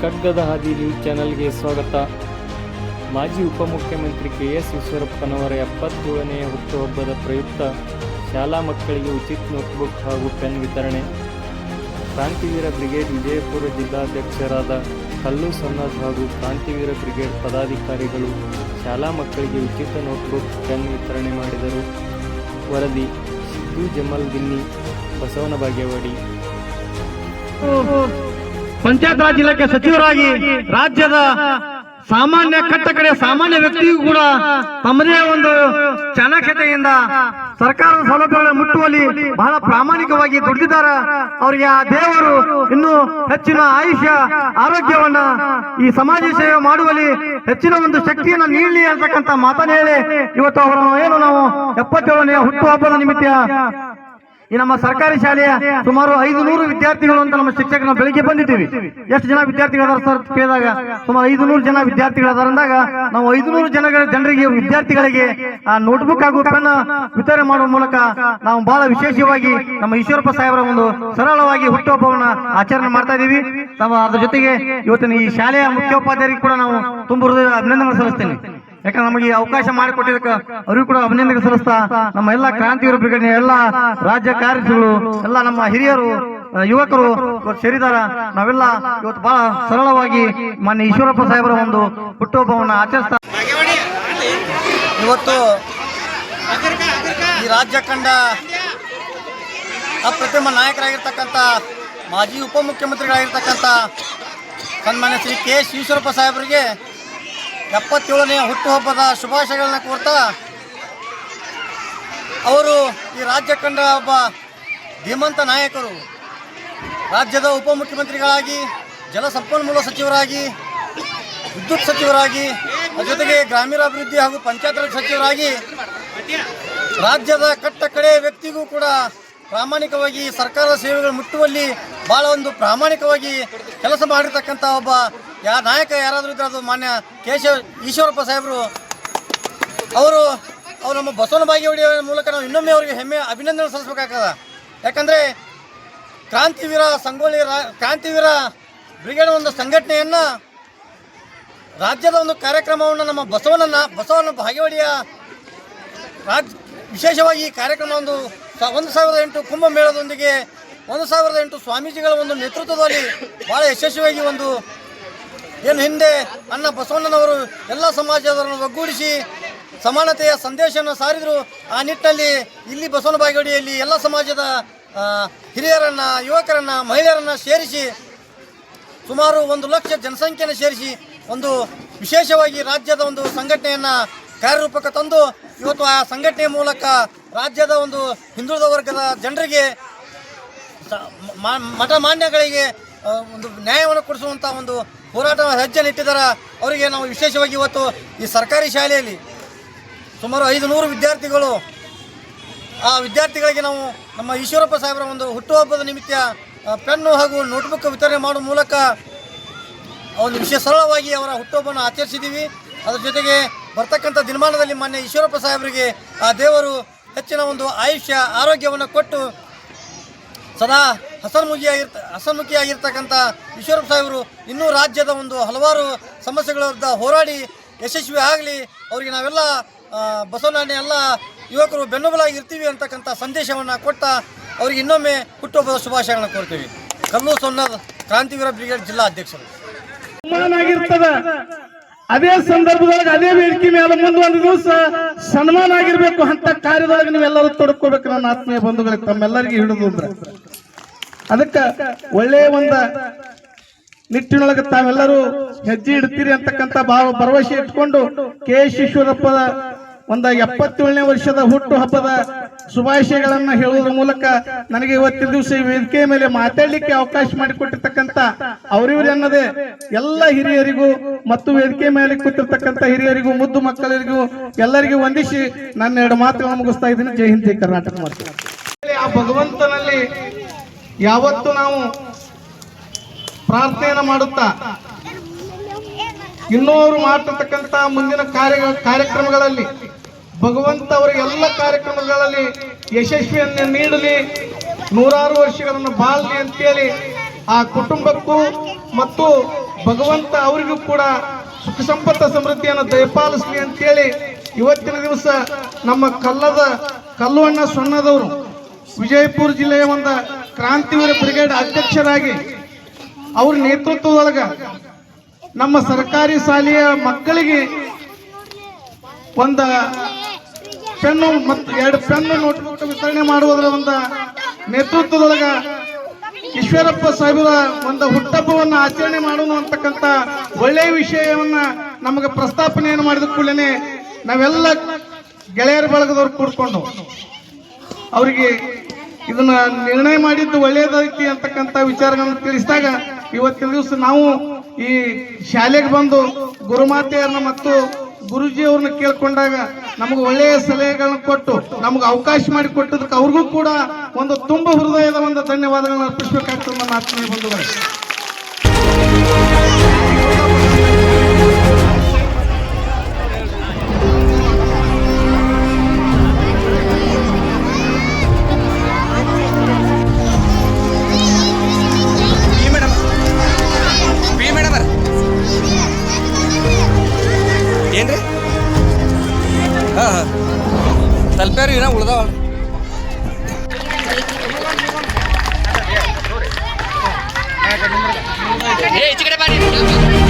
ಖಡ್ಗದ ಹಾದಿ ನ್ಯೂಸ್ ಚಾನೆಲ್ಗೆ ಸ್ವಾಗತ. ಮಾಜಿ ಉಪಮುಖ್ಯಮಂತ್ರಿ ಕೆ ಎಸ್ ಈಶ್ವರಪ್ಪನವರ ಎಪ್ಪತ್ತೇಳನೆಯ ಹುಟ್ಟುಹಬ್ಬದ ಪ್ರಯುಕ್ತ ಶಾಲಾ ಮಕ್ಕಳಿಗೆ ಉಚಿತ ನೋಟ್ಬುಕ್ ಹಾಗೂ ಪೆನ್ ವಿತರಣೆ. ಕ್ರಾಂತಿವೀರ ಬ್ರಿಗೇಡ್ ವಿಜಯಪುರ ಜಿಲ್ಲಾಧ್ಯಕ್ಷರಾದ ಕಲ್ಲು ಸನ್ನದ್ ಹಾಗೂ ಕ್ರಾಂತಿವೀರ ಬ್ರಿಗೇಡ್ ಪದಾಧಿಕಾರಿಗಳು ಶಾಲಾ ಮಕ್ಕಳಿಗೆ ಉಚಿತ ನೋಟ್ಬುಕ್, ಪೆನ್ ವಿತರಣೆ ಮಾಡಿದರು. ವರದಿ, ಸಿದ್ದು ಜಮಲ್ ದಿನ್ನಿ ಬಸವನ ಬಾಗೇವಾಡಿ ಪಂಚಾಯತ್ ರಾಜ್ ಇಲಾಖೆ ಸಚಿವರಾಗಿ ರಾಜ್ಯದ ಸಾಮಾನ್ಯ ಕಟ್ಟ ಕಡೆ ಸಾಮಾನ್ಯ ವ್ಯಕ್ತಿಗೂ ಕೂಡ ತಮ್ಮದೇ ಒಂದು ಚಾಣಾಕ್ಷತೆಯಿಂದ ಸರ್ಕಾರದ ಸೌಲಭ್ಯಗಳನ್ನು ಮುಟ್ಟುವಲ್ಲಿ ಬಹಳ ಪ್ರಾಮಾಣಿಕವಾಗಿ ದುಡಿದಿದ್ದಾರೆ. ಅವರಿಗೆ ಆ ದೇವರು ಇನ್ನೂ ಹೆಚ್ಚಿನ ಆಯುಷ್ಯ, ಆರೋಗ್ಯವನ್ನ ಈ ಸಮಾಜ ಸೇವೆ ಮಾಡುವಲ್ಲಿ ಹೆಚ್ಚಿನ ಒಂದು ಶಕ್ತಿಯನ್ನ ನೀಡಲಿ ಅಂತಕ್ಕಂಥ ಮಾತನ್ನ ಹೇಳಿ ಇವತ್ತು ಅವರನ್ನು ಏನು ನಾವು ಎಪ್ಪತ್ತೇಳನೆಯ ಹುಟ್ಟುಹಬ್ಬದ ನಿಮಿತ್ತ ಈ ನಮ್ಮ ಸರ್ಕಾರಿ ಶಾಲೆಯ ಸುಮಾರು ಐದು ನೂರು ವಿದ್ಯಾರ್ಥಿಗಳು ಅಂತ ನಮ್ಮ ಶಿಕ್ಷಕರು ಬೆಳಿಗ್ಗೆ ಬಂದಿದ್ದೀವಿ. ಎಷ್ಟು ಜನ ವಿದ್ಯಾರ್ಥಿಗಳದಾರ ಸರ್ ಕೇಳಿದಾಗ ಸುಮಾರು ಐದು ನೂರು ಜನ ವಿದ್ಯಾರ್ಥಿಗಳದಾರ ಅಂದಾಗ ನಾವು ಐದು ನೂರು ಜನ ಜನರಿಗೆ ವಿದ್ಯಾರ್ಥಿಗಳಿಗೆ ಆ ನೋಟ್ಬುಕ್ ಹಾಗೂ ಪೆನ್ ವಿತರಣೆ ಮಾಡುವ ಮೂಲಕ ನಾವು ಬಹಳ ವಿಶೇಷವಾಗಿ ನಮ್ಮ ಈಶ್ವರಪ್ಪ ಸಾಹೇಬರ ಒಂದು ಸರಳವಾಗಿ ಹುಟ್ಟುಹಬ್ಬವನ್ನ ಆಚರಣೆ ಮಾಡ್ತಾ ಇದ್ದೀವಿ. ನಮ್ಮ ಅದ್ರ ಜೊತೆಗೆ ಇವತ್ತಿನ ಈ ಶಾಲೆಯ ಮುಖ್ಯೋಪಾಧ್ಯಾಯರಿಗೆ ಕೂಡ ನಾವು ತುಂಬ ಅಭಿನಂದನೆ ಸಲ್ಲಿಸ್ತೇನೆ. ಯಾಕಂದ್ರೆ ನಮಗೆ ಈ ಅವಕಾಶ ಮಾಡಿಕೊಟ್ಟಿದ್ದಕ್ಕೆ ಅವರಿಗೂ ಕೂಡ ಅಭಿನಂದನೆ ಸಲ್ಲಿಸ್ತಾ ನಮ್ಮ ಎಲ್ಲ ಕ್ರಾಂತಿವೀರ ಬ್ರಿಗೇಡ್ ಎಲ್ಲ ರಾಜ್ಯ ಕಾರ್ಯದರ್ಶಿಗಳು, ಎಲ್ಲ ನಮ್ಮ ಹಿರಿಯರು ಯುವಕರು ಸೇರಿದಾರ ನಾವೆಲ್ಲ ಇವತ್ತು ಬಹಳ ಸರಳವಾಗಿ ಮಾನ್ಯ ಈಶ್ವರಪ್ಪ ಸಾಹೇಬರ ಒಂದು ಹುಟ್ಟುಹಬ್ಬವನ್ನು ಆಚರಿಸ್ತಾ ಇವತ್ತು ಈ ರಾಜ್ಯ ಕಂಡ ಅಪ್ರತಿಮ ನಾಯಕರಾಗಿರ್ತಕ್ಕಂಥ ಮಾಜಿ ಉಪಮುಖ್ಯಮಂತ್ರಿಗಳಾಗಿರ್ತಕ್ಕಂಥ ಸನ್ಮಾನ್ಯ ಶ್ರೀ ಕೆ. ಎಸ್ ಈಶ್ವರಪ್ಪ ಸಾಹೇಬರಿಗೆ ಎಪ್ಪತ್ತೇಳನೆಯ ಹುಟ್ಟುಹಬ್ಬದ ಶುಭಾಶಯಗಳನ್ನ ಕೋರ್ತಾ, ಅವರು ಈ ರಾಜ್ಯ ಕಂಡ ಒಬ್ಬ ಧೀಮಂತ ನಾಯಕರು, ರಾಜ್ಯದ ಉಪಮುಖ್ಯಮಂತ್ರಿಗಳಾಗಿ, ಜಲಸಂಪನ್ಮೂಲ ಸಚಿವರಾಗಿ, ವಿದ್ಯುತ್ ಸಚಿವರಾಗಿ, ಜೊತೆಗೆ ಗ್ರಾಮೀಣಾಭಿವೃದ್ಧಿ ಹಾಗೂ ಪಂಚಾಯತ್ ರಾಜ್ ಸಚಿವರಾಗಿ, ರಾಜ್ಯದ ಕಟ್ಟ ಕಡೆ ವ್ಯಕ್ತಿಗೂ ಕೂಡ ಪ್ರಾಮಾಣಿಕವಾಗಿ ಸರ್ಕಾರದ ಸೇವೆಗಳು ಮುಟ್ಟುವಲ್ಲಿ ಭಾಳ ಒಂದು ಪ್ರಾಮಾಣಿಕವಾಗಿ ಕೆಲಸ ಮಾಡಿರ್ತಕ್ಕಂಥ ಒಬ್ಬ ಯಾ ನಾಯಕ ಯಾರಾದರೂ ಇದ್ರೆ ಅದು ಮಾನ್ಯ ಕೇಶವ ಈಶ್ವರಪ್ಪ ಸಾಹೇಬರು ಅವರು, ಅವ್ರು ನಮ್ಮ ಬಸವನ ಬಾಗೇವಾಡಿಯ ಮೂಲಕ ನಾವು ಇನ್ನೊಮ್ಮೆ ಅವರಿಗೆ ಹೆಮ್ಮೆ, ಅಭಿನಂದನೆ ಸಲ್ಲಿಸ್ಬೇಕಾಗ್ತದ. ಯಾಕಂದರೆ ಕ್ರಾಂತಿವೀರ ಸಂಗೊಳ್ಳಿ ಕ್ರಾಂತಿವೀರ ಬ್ರಿಗೇಡ್ ಒಂದು ಸಂಘಟನೆಯನ್ನು ರಾಜ್ಯದ ಒಂದು ಕಾರ್ಯಕ್ರಮವನ್ನು ನಮ್ಮ ಬಸವನನ್ನ, ಬಸವನ ಬಾಗೇವಾಡಿಯ ರಾಜ್, ವಿಶೇಷವಾಗಿ ಈ ಕಾರ್ಯಕ್ರಮ ಒಂದು ಒಂದು ಸಾವಿರದ ಎಂಟು ಕುಂಭಮೇಳದೊಂದಿಗೆ ಒಂದು ಸಾವಿರದ ಎಂಟು ಸ್ವಾಮೀಜಿಗಳ ಒಂದು ನೇತೃತ್ವದಲ್ಲಿ ಭಾಳ ಯಶಸ್ವಿಯಾಗಿ ಒಂದು ಏನು ಹಿಂದೆ ಅಣ್ಣ ಬಸವಣ್ಣನವರು ಎಲ್ಲ ಸಮಾಜದವರನ್ನು ಒಗ್ಗೂಡಿಸಿ ಸಮಾನತೆಯ ಸಂದೇಶವನ್ನು ಸಾರಿದರು. ಆ ನಿಟ್ಟಿನಲ್ಲಿ ಇಲ್ಲಿ ಬಸವನ ಬಾಗೇವಾಡಿಯಲ್ಲಿ ಎಲ್ಲ ಸಮಾಜದ ಹಿರಿಯರನ್ನ, ಯುವಕರನ್ನು, ಮಹಿಳೆಯರನ್ನು ಸೇರಿಸಿ ಸುಮಾರು ಒಂದು ಲಕ್ಷ ಜನಸಂಖ್ಯೆಯನ್ನು ಸೇರಿಸಿ ಒಂದು ವಿಶೇಷವಾಗಿ ರಾಜ್ಯದ ಒಂದು ಸಂಘಟನೆಯನ್ನು ಕಾರ್ಯರೂಪಕ್ಕೆ ತಂದು ಇವತ್ತು ಆ ಸಂಘಟನೆಯ ಮೂಲಕ ರಾಜ್ಯದ ಒಂದು ಹಿಂದುಳಿದ ವರ್ಗದ ಜನರಿಗೆ ಮಠ ಮಾನ್ಯಗಳಿಗೆ ಒಂದು ನ್ಯಾಯವನ್ನು ಕೊಡಿಸುವಂಥ ಒಂದು ಹೋರಾಟ ಹೆಜ್ಜೆ ಇಟ್ಟಿದ್ದಾರೆ. ಅವರಿಗೆ ನಾವು ವಿಶೇಷವಾಗಿ ಇವತ್ತು ಈ ಸರ್ಕಾರಿ ಶಾಲೆಯಲ್ಲಿ ಸುಮಾರು ಐದು ನೂರು ವಿದ್ಯಾರ್ಥಿಗಳು, ಆ ವಿದ್ಯಾರ್ಥಿಗಳಿಗೆ ನಾವು ನಮ್ಮ ಈಶ್ವರಪ್ಪ ಸಾಹೇಬರ ಒಂದು ಹುಟ್ಟುಹಬ್ಬದ ನಿಮಿತ್ತ ಪೆನ್ನು ಹಾಗೂ ನೋಟ್ಬುಕ್ ವಿತರಣೆ ಮಾಡುವ ಮೂಲಕ ಒಂದು ವಿಷಯ ಸರಳವಾಗಿ ಅವರ ಹುಟ್ಟುಹಬ್ಬವನ್ನು ಆಚರಿಸಿದ್ದೀವಿ. ಅದರ ಜೊತೆಗೆ ಬರ್ತಕ್ಕಂಥ ದಿನಮಾನದಲ್ಲಿ ಮಾನ್ಯ ಈಶ್ವರಪ್ಪ ಸಾಹೇಬರಿಗೆ ಆ ದೇವರು ಹೆಚ್ಚಿನ ಒಂದು ಆಯುಷ್ಯ, ಆರೋಗ್ಯವನ್ನು ಕೊಟ್ಟು ಸದಾ ಹಸನ್ಮುಖಿಯಾಗಿರ್ತ ಹಸನ್ಮುಖಿಯಾಗಿರ್ತಕ್ಕಂಥ ಈಶ್ವರಪ್ಪ ಸಾಹೇಬರು ಇನ್ನೂ ರಾಜ್ಯದ ಒಂದು ಹಲವಾರು ಸಮಸ್ಯೆಗಳ ವಿರುದ್ಧ ಹೋರಾಡಿ ಯಶಸ್ವಿ ಆಗಲಿ ಅವರಿಗೆ ನಾವೆಲ್ಲ ಆ, ಬಸವಣ್ಣನ ಎಲ್ಲ ಯುವಕರು ಬೆನ್ನುಬಲಾಗಿ ಇರ್ತೀವಿ ಅಂತಕ್ಕಂಥ ಸಂದೇಶವನ್ನು ಕೊಟ್ಟ ಅವರಿಗೆ ಇನ್ನೊಮ್ಮೆ ಹುಟ್ಟುಹಬ್ಬದ ಶುಭಾಶಯಗಳನ್ನು ಕೋರ್ತೀವಿ. ಕಲ್ಲು ಸೊನ್ನದ ಕ್ರಾಂತಿವೀರ ಬ್ರಿಗೇಡ್ ಜಿಲ್ಲಾ ಅಧ್ಯಕ್ಷರು. ಸನ್ಮಾನ ಅದೇ ಸಂದರ್ಭದೊಳಗೆ ಅದೇ ವೇದಿಕೆ ಮೇಲೆ ಮುಂದೆ ಒಂದು ದಿವಸ ಸನ್ಮಾನ ಆಗಿರ್ಬೇಕು ಅಂತ ಕಾರ್ಯದೊಳಗೆ ನೀವೆಲ್ಲರೂ ತೊಡ್ಕೋಬೇಕು ನನ್ನ ಆತ್ಮೀಯ ಬಂಧುಗಳಿಗೆ ತಮ್ಮೆಲ್ಲರಿಗೂ ಹಿಡಿದು ಅದಕ್ಕ ಒಳ್ಳೆಯ ಒಂದು ನಿಟ್ಟಿನೊಳಗೆ ತಾವೆಲ್ಲರೂ ಹೆಜ್ಜೆ ಇಡ್ತೀರಿ ಅಂತಕ್ಕಂಥ ಭಾವ ಭರವಸೆ ಇಟ್ಕೊಂಡು ಕೆ ಎಸ್ ಈಶ್ವರಪ್ಪದ ಒಂದ ಎಪ್ಪತ್ತೇಳನೇ ವರ್ಷದ ಹುಟ್ಟು ಹಬ್ಬದ ಶುಭಾಶಯಗಳನ್ನು ಹೇಳುವುದರ ಮೂಲಕ ನನಗೆ ಇವತ್ತಿನ ದಿವಸ ಈ ವೇದಿಕೆಯ ಮೇಲೆ ಮಾತಾಡ್ಲಿಕ್ಕೆ ಅವಕಾಶ ಮಾಡಿಕೊಟ್ಟಿರ್ತಕ್ಕಂಥ ಅವರಿವರು ಅನ್ನದೇ ಎಲ್ಲ ಹಿರಿಯರಿಗೂ ಮತ್ತು ವೇದಿಕೆ ಮೇಲೆ ಕೂತಿರ್ತಕ್ಕಂಥ ಹಿರಿಯರಿಗೂ, ಮುದ್ದು ಮಕ್ಕಳಿಗೂ ಎಲ್ಲರಿಗೂ ವಂದಿಸಿ ನನ್ನ ಎರಡು ಮಾತುಗಳನ್ನು ಮುಗಿಸ್ತಾ ಇದ್ದೀನಿ. ಜೈ ಹಿಂದ್ ಕರ್ನಾಟಕ ಆ ಭಗವಂತನಲ್ಲಿ ಯಾವತ್ತು ನಾವು ಪ್ರಾರ್ಥನೆಯನ್ನು ಮಾಡುತ್ತಾ? ಇನ್ನೂರು ಅವರು ಮಾಡ್ತಿರ್ತಕ್ಕಂಥ ಮುಂದಿನ ಕಾರ್ಯ, ಕಾರ್ಯಕ್ರಮಗಳಲ್ಲಿ ಭಗವಂತ ಅವರ ಎಲ್ಲ ಕಾರ್ಯಕ್ರಮಗಳಲ್ಲಿ ಯಶಸ್ವಿಯನ್ನು ನೀಡಲಿ. ನೂರಾರು ವರ್ಷಗಳನ್ನು ಬಾಳಲಿ ಅಂತೇಳಿ ಆ ಕುಟುಂಬಕ್ಕೂ ಮತ್ತು ಭಗವಂತ ಅವರಿಗೂ ಕೂಡ ಸುಖ ಸಂಪತ್ತ ಸಮೃದ್ಧಿಯನ್ನು ದಯಪಾಲಿಸಲಿ ಅಂತೇಳಿ ಇವತ್ತಿನ ದಿವಸ ನಮ್ಮ ಕಲ್ಲದ ಕಲ್ಲುವಣ್ಣ ಸೊನ್ನದವರು ವಿಜಯಪುರ ಜಿಲ್ಲೆಯ ಒಂದು ಕ್ರಾಂತಿವೀರ ಬ್ರಿಗೇಡ್ ಅಧ್ಯಕ್ಷರಾಗಿ ಅವ್ರ ನೇತೃತ್ವದೊಳಗ ನಮ್ಮ ಸರ್ಕಾರಿ ಶಾಲೆಯ ಮಕ್ಕಳಿಗೆ ಒಂದ ಪೆನ್ನು ಮತ್ತು ಎರಡು ಪೆನ್ನು ನೋಟ್ಬುಕ್ ವಿತರಣೆ ಮಾಡುವುದರ ಒಂದು ನೇತೃತ್ವದೊಳಗ ಈಶ್ವರಪ್ಪ ಸಾಹೇಬರ ಒಂದು ಹುಟ್ಟಹಬ್ಬವನ್ನು ಆಚರಣೆ ಮಾಡೋಣ ಅಂತಕ್ಕಂಥ ಒಳ್ಳೆಯ ವಿಷಯವನ್ನ ನಮಗೆ ಪ್ರಸ್ತಾಪನೆಯನ್ನು ಮಾಡಿದ ಕೂಡಲೇ ನಾವೆಲ್ಲ ಗೆಳೆಯರ ಬಳಗದವ್ರು ಕೂಡ್ಕೊಂಡು ಅವರಿಗೆ ಇದನ್ನ ನಿರ್ಣಯ ಮಾಡಿದ್ದು ಒಳ್ಳೇದೈತಿ ಅಂತಕ್ಕಂಥ ವಿಚಾರಗಳನ್ನು ತಿಳಿಸಿದಾಗ ಇವತ್ತಿನ ದಿವಸ ನಾವು ಈ ಶಾಲೆಗೆ ಬಂದು ಗುರುಮಾತೆಯರನ್ನ ಮತ್ತು ಗುರುಜಿಯವ್ರನ್ನ ಕೇಳ್ಕೊಂಡಾಗ ನಮಗೆ ಒಳ್ಳೆಯ ಸಲಹೆಗಳನ್ನ ಕೊಟ್ಟು ನಮ್ಗೆ ಅವಕಾಶ ಮಾಡಿ ಕೊಟ್ಟದಕ್ಕೆ ಅವ್ರಿಗೂ ಕೂಡ ಒಂದು ತುಂಬ ಹೃದಯದ ಒಂದು ಧನ್ಯವಾದಗಳನ್ನ ಅರ್ಪಿಸಬೇಕಾಗ್ತದೆ ನನ್ನ ಆತ್ಮೀಯ ಬಂಧುಗಳೇ. हे इकडे पाणी